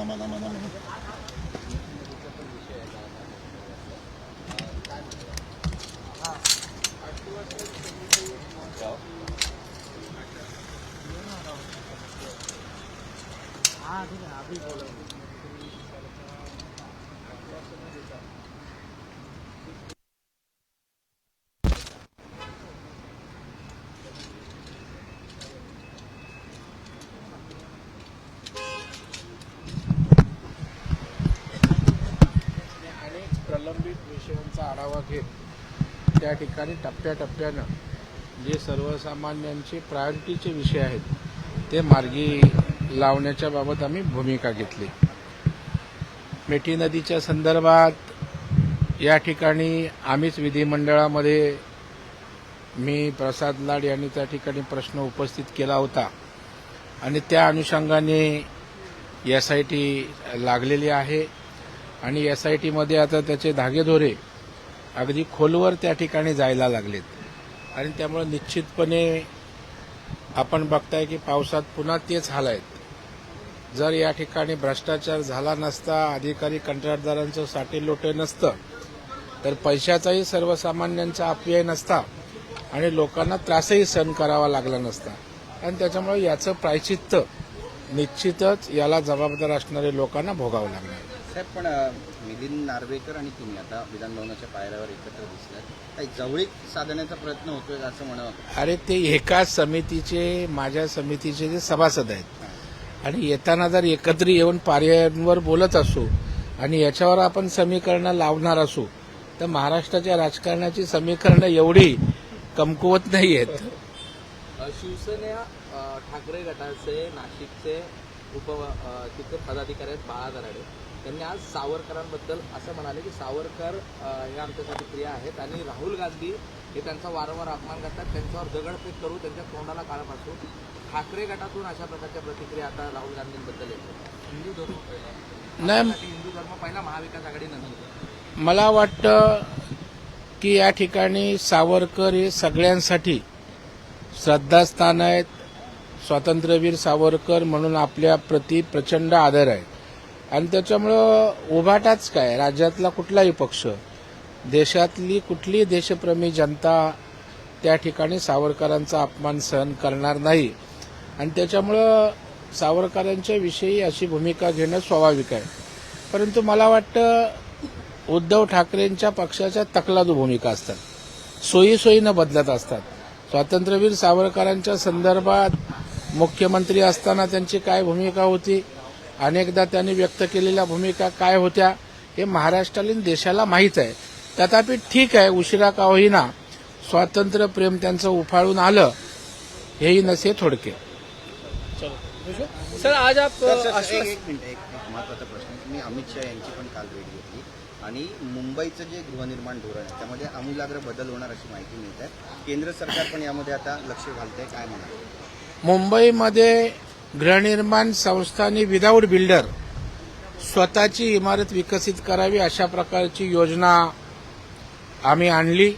मजा मजा मजा मजा अनेक या त्या ठिकाणी टप्प्याटप्प्यानं जे सर्वसामान्यांचे प्रायोरिटीचे विषय आहेत ते मार्गी लावण्याच्या बाबत आम्ही भूमिका घेतली. मेठी नदीच्या संदर्भात या ठिकाणी आम्हीच विधिमंडळामध्ये मी प्रसाद लाड यांनी त्या ठिकाणी प्रश्न उपस्थित केला होता. आणि त्या अनुषंगाने एस आय टी लागलेली आहे. आणि एस आय टीमध्ये आता त्याचे धागेदोरे अगदी खोलवर त्या ठिकाणी जायला लागलेत. आणि त्यामुळे निश्चितपणे आपण बघताय की पावसात पुन्हा तेच हाल आहेत. जर या ठिकाणी भ्रष्टाचार झाला नसता अधिकारी कंत्राटदारांचं साठे लोटे नसतं तर पैशाचाही सर्वसामान्यांचा अपव्यय नसता आणि लोकांना त्रासही सहन करावा लागला नसता. आणि त्याच्यामुळे याचं प्रायचित्त निश्चितच याला जबाबदार असणाऱ्या लोकांना भोगावं लागणार. साहेब पण मिलिंद नार्वेकर आणि तुम्ही आता विधान भवनाच्या पायऱ्यावर एकत्र दिसलात. काही जवळीक साधण्याचा प्रयत्न होतोय असं म्हणावं अरे ते एका समितीचे माझ्या समितीचे जे सभासद आहेत. आणि येताना जर एकत्र येऊन पर्यायांवर बोलत असू आणि याच्यावर आपण समीकरणं लावणार असू तर महाराष्ट्राच्या राजकारणाची समीकरणं एवढी कमकुवत नाही आहेत शिवसेना ठाकरे गटाचे नाशिकचे उप तिथे पदाधिकारी आहेत बाळा दराडे त्यांनी आज सावरकरांबद्दल असं म्हणाले की सावरकर हे आमच्यासाठी प्रिय आहेत आणि राहुल गांधी हे त्यांचा वारंवार अपमान करतात. त्यांच्यावर दगडफेक करू त्यांच्या तोंडाला काळा पासू ठाकरे गटातून अशा प्रकारच्या प्रतिक्रिया आता राहुल गांधींबद्दल येतात हिंदू धर्म नाही हिंदू धर्म पहिला महाविकास आघाडी नंतर. मला वाटतं की या ठिकाणी सावरकर हे सगळ्यांसाठी श्रद्धास्थान आहेत. स्वातंत्र्यवीर सावरकर म्हणून आपल्या प्रती प्रचंड आदर आहे. आणि त्याच्यामुळं उभाटाच काय? राज्यातला कुठलाही पक्ष देशातली कुठलीही देशप्रेमी जनता त्या ठिकाणी सावरकरांचा अपमान सहन करणार नाही. आणि त्याच्यामुळं सावरकरांच्या विषयी अशी भूमिका घेणं स्वाभाविक आहे. परंतु मला वाटतं उद्धव ठाकरेंच्या पक्षाच्या तकलादू भूमिका असतात. सोयीसोयीनं बदलत असतात. स्वातंत्र्यवीर सावरकरांच्या संदर्भात मुख्यमंत्री असताना त्यांची काय भूमिका होती? अनेकदा त्यांनी व्यक्त केलेल्या भूमिका काय होत्या हे महाराष्ट्राला आणि देशाला माहीत आहे. तथापि ठीक आहे उशिरा का होईना स्वातंत्र्य प्रेम त्यांचं उफाळून आलं हेही नसे थोडके. सर आज आप महत्त्वाचा प्रश्न. मी अमित शहा यांची पण काल भेट घेतली. आणि मुंबईचं जे गृहनिर्माण धोरण आहे त्यामध्ये आमूलाग्र बदल होणार अशी माहिती मिळत आहे. केंद्र सरकार पण यामध्ये आता लक्ष घालतंय काय म्हणा मुंबईमध्ये गृहनिर्माण संस्थांनी विदाऊट बिल्डर स्वतःची इमारत विकसित करावी अशा प्रकारची योजना आम्ही आणली.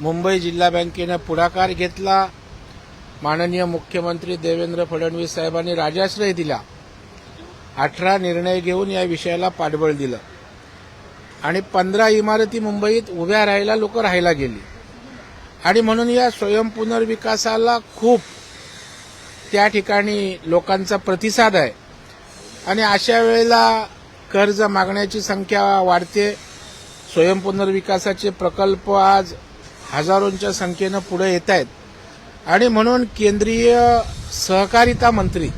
मुंबई जिल्हा बँकेनं पुढाकार घेतला. माननीय मुख्यमंत्री देवेंद्र फडणवीस साहेबांनी राजाश्रय दिला. अठरा निर्णय घेऊन या विषयाला पाठबळ दिलं. आणि पंधरा इमारती मुंबईत उभ्या राहायला लोक राहायला गेली. आणि म्हणून या स्वयंपुनर्विकासाला खूप त्या ठिकाणी लोकांचा प्रतिसाद आहे. आणि अशा वेळेला कर्ज मागण्याची संख्या वाढते. स्वयंपुनर्विकासाचे प्रकल्प आज हजारोंच्या संख्येनं पुढे येत आहेत आणि म्हणून केंद्रीय सहकारिता मंत्री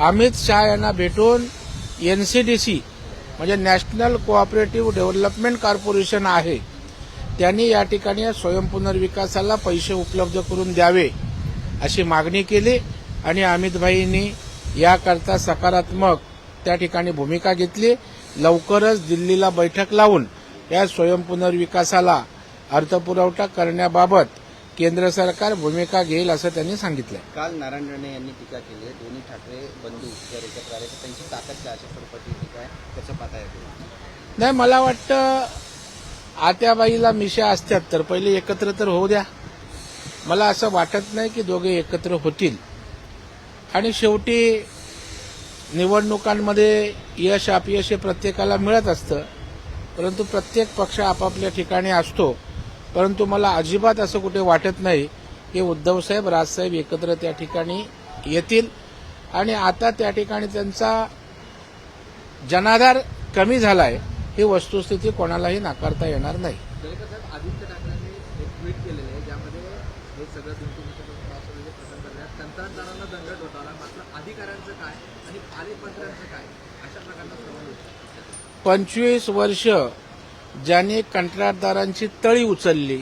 अमित शहा यांना भेटून एनसीडीसी म्हणजे नॅशनल कोऑपरेटिव्ह डेव्हलपमेंट कॉर्पोरेशन आहे त्यांनी या ठिकाणी स्वयंपुनर्विकासाला पैसे उपलब्ध करून द्यावे अशी मागणी केली. आणि अमितभाईंनी याकरता सकारात्मक त्या ठिकाणी भूमिका घेतली. लवकरच दिल्लीला बैठक लावून या स्वयंपुनर्विकासाला अर्थपुरवठा करण्याबाबत केंद्र सरकार भूमिका घेईल असं त्यांनी सांगितलं काल नारायण राणे यांनी टीका केली आहे. दोन्ही ठाकरे बंधू जर एकत्र आले तर त्यांची ताकद काय अशा स्वरूपाची टीका आहे. कसं पाहताय तुम्ही नाही मला वाटतं आत्याबाईला मिशा असतात तर पहिले एकत्र तर होऊ द्या. मला असं वाटत नाही की दोघे एकत्र होतील. आणि शेवटी निवडणुकांमध्ये यश अपयश हे प्रत्येकाला मिळत असतं. परंतु प्रत्येक पक्ष आपापल्या ठिकाणी असतो. परंतु मला अजिबात असं कुठे वाटत नाही की उद्धवसाहेब राजसाहेब एकत्र त्या ठिकाणी येतील. आणि आता त्या ठिकाणी त्यांचा जनाधार कमी झालाय ही वस्तुस्थिती कोणालाही नाकारता येणार नाही. आदित्य ठाकरेंनी एक ट्विट केलेलं आहे ज्यामध्ये हे सगळं गुंतवणुकीचं असलेले जे प्रकरण करण्यात कंत्राटदारांना दंड मात्र अधिकाऱ्यांचं काय आणि पालकमंत्र्यांचं काय अशा प्रकारचा सवाल पंचवीस वर्ष ज्याने कंत्राटदारांची तळी उचलली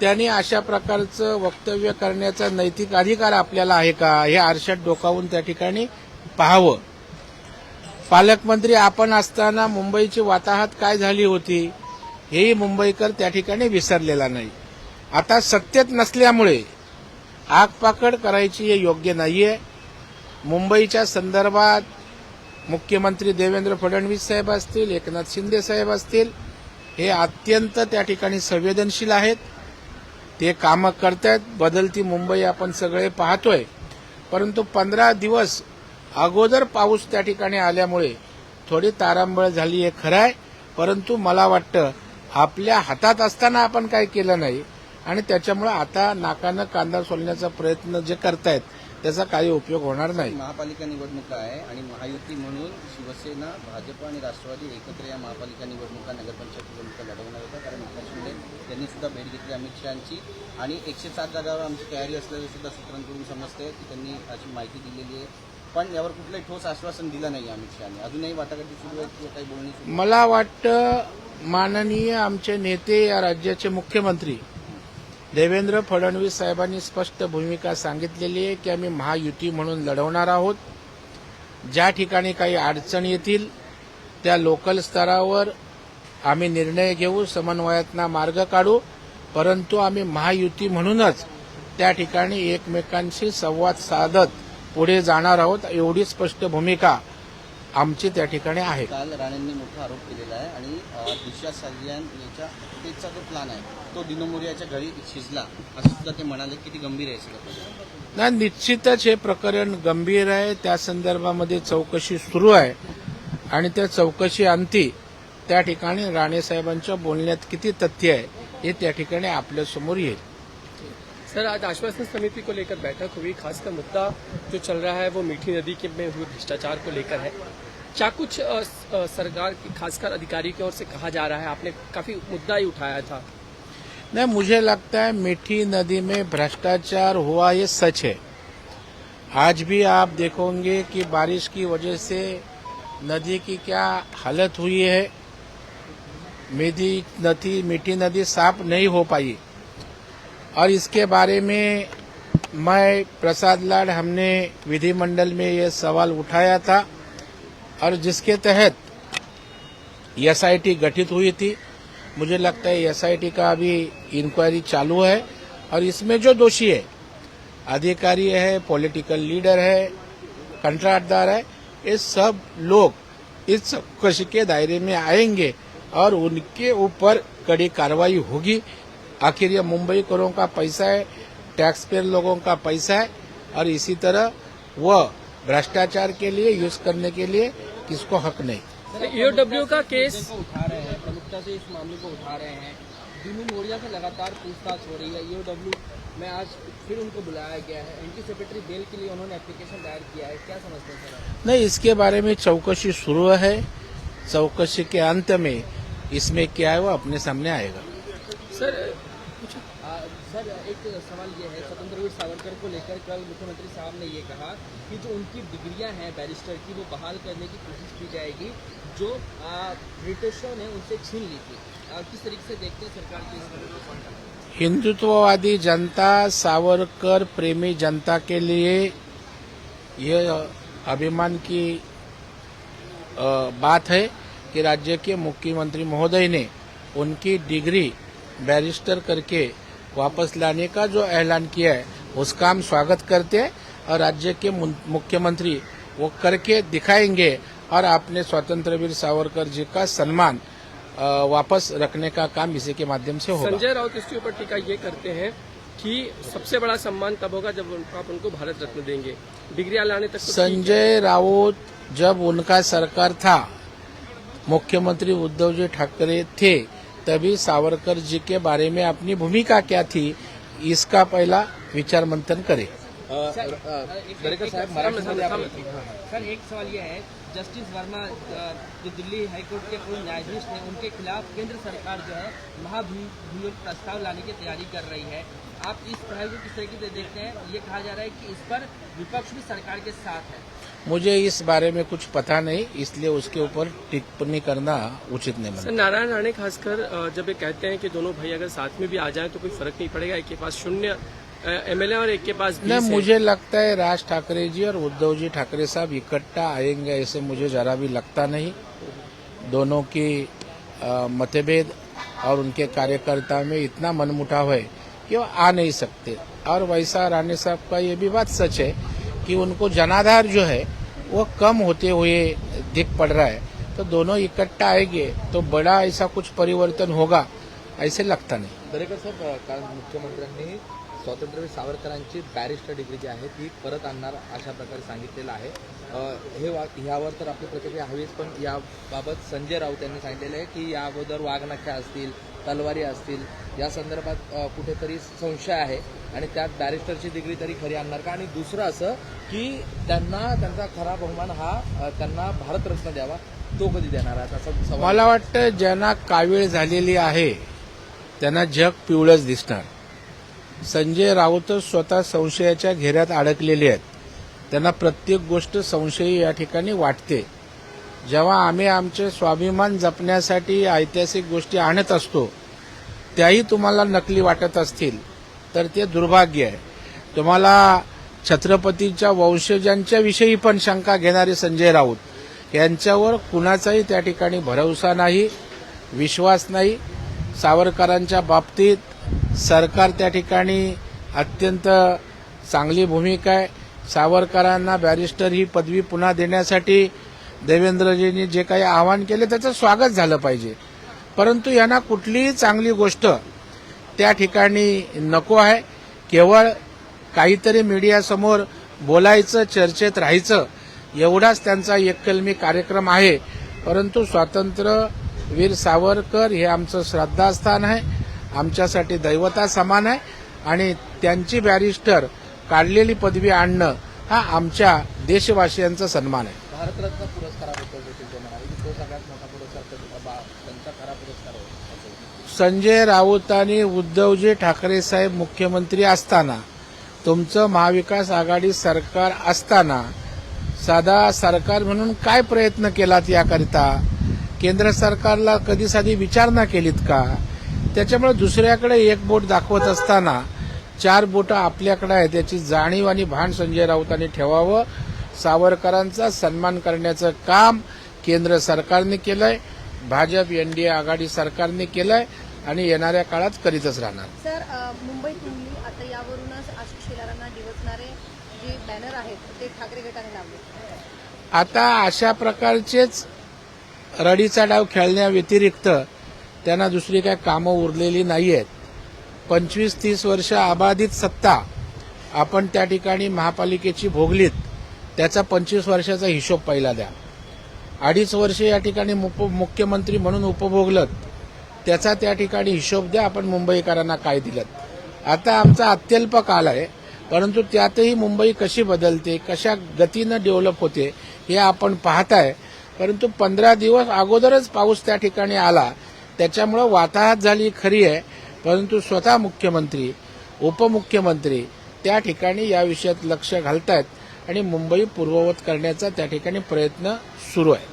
त्यांनी अशा प्रकारचं वक्तव्य करण्याचा नैतिक अधिकार आपल्याला आहे का हे आरशात डोकावून त्या ठिकाणी पाहावं. पालकमंत्री आपण असताना मुंबईची वाताहत काय झाली होती हेही मुंबईकर त्या ठिकाणी विसरलेला नाही. आता सत्तेत नसल्यामुळे आगपाकड करायची हे योग्य नाही आहे मुंबईच्या संदर्भात मुख्यमंत्री देवेंद्र फडणवीस साहेब असतील एकनाथ शिंदे साहेब असतील हे अत्यंत त्या ठिकाणी संवेदनशील आहेत. ते कामं करतायत. बदलती मुंबई आपण सगळे पाहतोय. परंतु पंधरा दिवस अगोदर पाऊस त्या ठिकाणी आल्यामुळे थोडी तारांबळ झाली हे खरं आहे परंतु मला वाटतं आपल्या हातात असताना आपण काय केलं नाही आणि त्याच्यामुळे आता नाकानं कांदा सोलण्याचा प्रयत्न जे करतायत त्याचा काही उपयोग होणार नाही. महापालिका निवडणुका आहे आणि महायुती म्हणून शिवसेना भाजप आणि राष्ट्रवादी एकत्र या महापालिका निवडणुका नगरपंचायत निवडणुका लढवणार होत्या. कारण एकनाथ शिंदे यांनी सुद्धा भेट घेतली अमित शहाची. आणि एकशे सात जागावर आमची तयारी असल्याचं सुद्धा सूत्रांकडून समजते की त्यांनी अशी माहिती दिलेली आहे. पण यावर कुठलंही ठोस आश्वासन दिलं नाही अमित शहानी. अजूनही वाटाघाटी सुरू आहे किंवा काही बोलणी मला वाटतं माननीय आमचे नेते या राज्याचे मुख्यमंत्री देवेंद्र फडणवीस साहेबांनी स्पष्ट भूमिका सांगितलेली आहे की आम्ही महायुती म्हणून लढवणार आहोत. ज्या ठिकाणी काही अडचण येतील त्या लोकल स्तरावर आम्ही निर्णय घेऊ समन्वयातना मार्ग काढू. परंतु आम्ही महायुती म्हणूनच त्या ठिकाणी एकमेकांशी संवाद साधत पुढे जाणार आहोत एवढी स्पष्ट भूमिका आमची त्या ठिकाणी आहे. काल राणेंनी मोठा आरोप केलेला आहे आणि दिशा सल्ल्यान याच्या हत्येचा जो प्लान आहे तो दिनोमोरियाच्या घरी शिजला. असं सुद्धा ते म्हणाले किती गंभीर आहे सगळं. नाही निश्चितच हे प्रकरण गंभीर आहे. त्या संदर्भामध्ये चौकशी सुरू आहे. आणि त्या चौकशी अंती त्या ठिकाणी राणेसाहेबांच्या बोलण्यात किती तथ्य आहे हे त्या ठिकाणी आपल्यासमोर येईल. सर आज आश्वासन समिति को लेकर बैठक हुई. खासकर मुद्दा जो चल रहा है वो मीठी नदी के में हुए भ्रष्टाचार को लेकर है। क्या कुछ सरकार की, खासकर अधिकारी की ओर से कहा जा रहा है? आपने काफ़ी मुद्दा ही उठाया था। नहीं, मुझे लगता है मीठी नदी में भ्रष्टाचार हुआ, ये सच है। आज भी आप देखोगे कि बारिश की वजह से नदी की क्या हालत हुई है। मीठी नदी मीठी नदी साफ़ नहीं हो पाई। और इसके बारे में मैं प्रसाद लाड हमने विधिमंडल में ये सवाल उठाया था। और जिसके तहत एसआईटी गठित हुई थी, मुझे लगता है एसआईटी का अभी इंक्वायरी चालू है और इसमें जो दोषी है, अधिकारी है पॉलिटिकल लीडर है कंट्राटदार है, ये सब लोग इस चौकशी के दायरे में आएँगे और उनके ऊपर कड़ी कार्रवाई होगी। आखिर यह मुंबई करों का पैसा है टैक्स पेयर लोगों का पैसा है और इसी तरह वह भ्रष्टाचार के लिए यूज़ करने के लिए किसको हक नहीं। ईओडब्ल्यू का केस उठा रहे हैं प्रमुखता से इस मामले को उठा रहे हैं। दिनू मोरिया से लगातार पूछताछ हो रही है। ईओडब्ल्यू में आज फिर उनको बुलाया गया है। एंटी सेक्रेटरी बेल के लिए उन्होंने एप्लीकेशन दायर किया है। क्या समझते हैं सर नहीं इसके बारे में चौकसी शुरू है। चौकशी के अंत में इसमें क्या है वो अपने सामने आएगा। सर सर, एक सवाल ये है स्वतंत्रवीर सावरकर को लेकर कल मुख्यमंत्री साहब ने ये कहा कि जो उनकी डिग्रियाँ हैं बैरिस्टर की, वो बहाल करने की कोशिश की जाएगी, जो ब्रिटिशों ने उनसे छीन ली थी। किस तरीके से देखते हैं सरकार की हिंदुत्ववादी जनता, सावरकर प्रेमी जनता के लिए यह अभिमान की बात है कि राज्य के मुख्यमंत्री महोदय ने उनकी डिग्री बैरिस्टर करके वापस लाने का जो ऐलान किया है उसका हम स्वागत करते हैं और राज्य के मुख्यमंत्री वो करके दिखाएँगे और आपने स्वतंत्र वीर सावरकर जी का सम्मान वापस रखने का काम इसी के माध्यम से होगा। संजय राउत इसके ऊपर टीका ये करते हैं कि सबसे बड़ा सम्मान तब होगा जब आप उनको भारत रत्न देंगे। डिग्रियाँ लाने तक तो संजय राउत जब उनका सरकार था मुख्यमंत्री उद्धव जी ठाकरे थे तभी सावरकर जी के बारे में अपनी भूमिका क्या थी इसका पहला विचार मंथन करें दरेकर साहेब सर एक सवाल ये है जस्टिस वर्मा जो दिल्ली हाईकोर्ट के पूर्व न्यायाधीश हैं उनके खिलाफ केंद्र सरकार जो है महाभियोग प्रस्ताव लाने की तैयारी कर रही है। आप इस पहल को किस तरीके से देखते हैं? ये कहा जा रहा है कि इस पर विपक्ष भी सरकार के साथ है। मुझे इस बारे में कुछ पता नहीं इसलिए उसके ऊपर टिप्पणी करना उचित नहीं सर नारायण राणे खासकर जब ये कहते हैं कि दोनों भाई अगर साथ में भी आ जाएँ तो कोई फ़र्क नहीं पड़ेगा एक के पास शून्य एमएलए और एक के पास नहीं मुझे लगता है राज ठाकरे जी और उद्धव जी ठाकरे साहब इकट्ठा आएँगे ऐसे मुझे जरा भी लगता नहीं। दोनों की मतभेद और उनके कार्यकर्ता में इतना मनमुटाव है कि वो आ नहीं सकते। और वैसा राणे साहब का ये भी बात सच है कि उनको जनाधार जो है वो कम होते हुए दिख पड़ रहा है। तो दोनों इकट्ठा आएंगे तो बड़ा ऐसा कुछ परिवर्तन होगा ऐसे लगता नहीं। दरेकर साहेब काल मुख्यमंत्र्यांनी स्वातंत्र्यवीर सावरकरांची बॅरिस्टर डिग्री जी आहे ती परत आणणार अशा प्रकारे सांगितलेलं आहे. अ, हे वा ह्यावर तर आपली प्रतिक्रिया हवीच पण याबाबत संजय राऊत यांनी सांगितलेलं आहे की या अगोदर वाघनख्या असतील तलवारी असतील या संदर्भात कुठेतरी संशय आहे आणि त्यात बॅरिस्टरची डिग्री तरी खरी आणणार का? आणि दुसरं असं की त्यांना त्यांचा खरा बहुमान हा त्यांना भारतरत्न द्यावा तो कधी देणार आहे? असं मला वाटतं ज्यांना कावीळ झालेली आहे त्यांना जग पिवळंच दिसणार. संजय राऊत स्वतः संशयाच्या घेऱ्यात अडकलेले आहेत. त्यांना प्रत्येक गोष्ट संशयी या ठिकाणी वाटते. जेव्हा आम्ही आमचे स्वाभिमान जपण्यासाठी ऐतिहासिक गोष्टी आणत असतो त्याही तुम्हाला नकली वाटत असतील. तर ते दुर्भाग्य आहे. तुम्हाला छत्रपतीच्या वंशजांच्या विषयी पण शंका घेणारे संजय राऊत यांच्यावर कुणाचाही त्या ठिकाणी भरवसा नाही विश्वास नाही. सावरकरांच्या बाबतीत सरकार त्या ठिकाणी अत्यंत चांगली भूमिका आहे. सावरकरांना बॅरिस्टर ही पदवी पुन्हा देण्यासाठी देवेंद्रजींनी जे काही आवाहन केले त्याचं स्वागत झालं पाहिजे. परंतु यांना कुठलीही चांगली गोष्ट त्या ठिकाणी नको आहे. केवळ काहीतरी मीडियासमोर बोलायचं चर्चेत राहायचं एवढाच त्यांचा एककलमी कार्यक्रम आहे. परंतु स्वातंत्र्यवीर सावरकर हे आमचं श्रद्धास्थान आहे. आमच्यासाठी दैवता समान आहे. आणि त्यांची बॅरिस्टर काढलेली पदवी आणणं हा आमच्या देशवासियांचा सन्मान आहे. भारतरत्न पुरस्काराबद्दल देखील ते म्हणाले की तो सगळ्यात मोठा पुरस्कार तर त्यांचा खरा पुरस्कार संजय राऊत आणि उद्धवजी ठाकरे साहेब मुख्यमंत्री असताना तुमचं महाविकास आघाडी सरकार असताना साधा सरकार म्हणून काय प्रयत्न केलात याकरिता? केंद्र सरकारला कधी साधी विचारणा केलीत का? त्याच्यामुळे दुसऱ्याकडे एक बोट दाखवत असताना चार बोटं आपल्याकडे आहेत त्याची जाणीव आणि भान संजय राऊतांनी ठेवावं. सावरकरांचा सन्मान करण्याचं काम केंद्र सरकारने केलंय भाजप एनडीए आघाडी सरकारने केलंय आणि येणाऱ्या काळात करीतच राहणार. सर मुंबईत तुम्ही आता यावरूनच आशिष शेलारांना डिवचणारे जे बॅनर आहेत ते ठाकरे गटाने लावले. आता अशा प्रकारचेच रडीचा डाव खेळण्याव्यतिरिक्त त्यांना दुसरी काय कामं उरलेली नाही आहेत पंचवीस तीस वर्ष अबाधित सत्ता आपण त्या ठिकाणी महापालिकेची भोगलीत. त्याचा पंचवीस वर्षाचा हिशोब पहिला द्या. अडीच वर्ष या ठिकाणी मुख्यमंत्री म्हणून उपभोगलत त्याचा त्या ठिकाणी हिशोब द्या आपण मुंबईकरांना काय दिलं आता आमचा अत्यल्प काल आहे परंतु त्यातही मुंबई कशी बदलते कशा गतीनं डेव्हलप होते हे आपण पाहताय. परंतु पंधरा दिवस अगोदरच पाऊस त्या ठिकाणी आला त्याच्यामुळं वाताहत झाली खरी आहे परंतु स्वतः मुख्यमंत्री उपमुख्यमंत्री त्या ठिकाणी या विषयात लक्ष घालतायत. आणि मुंबई पूर्ववत करण्याचा त्या ठिकाणी प्रयत्न सुरू आहे.